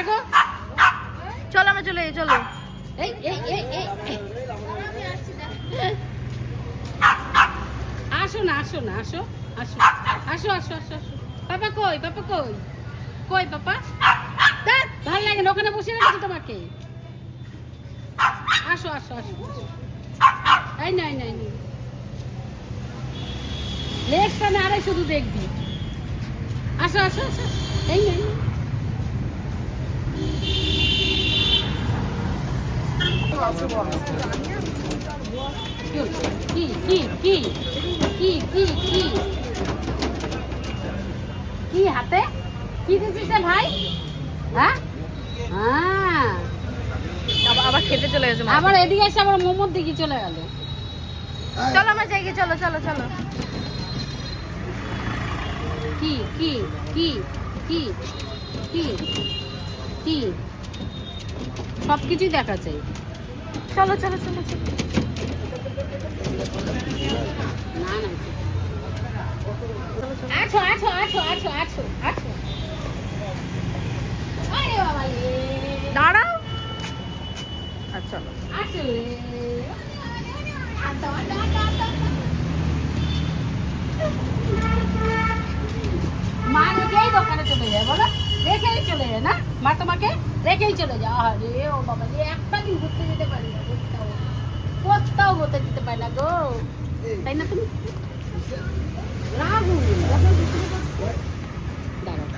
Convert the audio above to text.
ডাকো চলো আমরা চলে যাই চলো। এই এই এই এই। আসো না আসো না আসো আসো। আসো আসো আসো আসো। পাপা কই পাপা কই? কই পাপা? ভালো লাগে না ওখানে বসে রেখেছি তোমাকে। আসো আসো আসো এই নাই নাই নাই লেগটা না। আরে শুধু দেখবি। আসো আসো আসো। এই নাই কি হাতে কি দিচ্ছিস ভাই হ্যাঁ হ্যাঁ আবার- খেতে চলে গেছে আবার এদিকে এসে আবার মোমোর দিকে চলে গেল চলো আমরা যাই গিয়ে, চলো চলো চলো কি কি কি কি কি কি সব কিছুই দেখা চাই চলো চলো চলো চলো। না না আছো আছো আছো আছো আছো আছো। আরে বাবা রে। দাঁড়াও। আচ্ছা। মা রেখেই দোকানে চলে যায় বলো? রেখেই চলে যায় না? মা তোমাকে রেখেই চলে যায়। আরে ও বাবা একটা দিন ঘুরতে যেতে পারি কোথাও ঘুরতে যেতে পারি না গো। তাই না তুমি? রাগু। দাঁড়াও।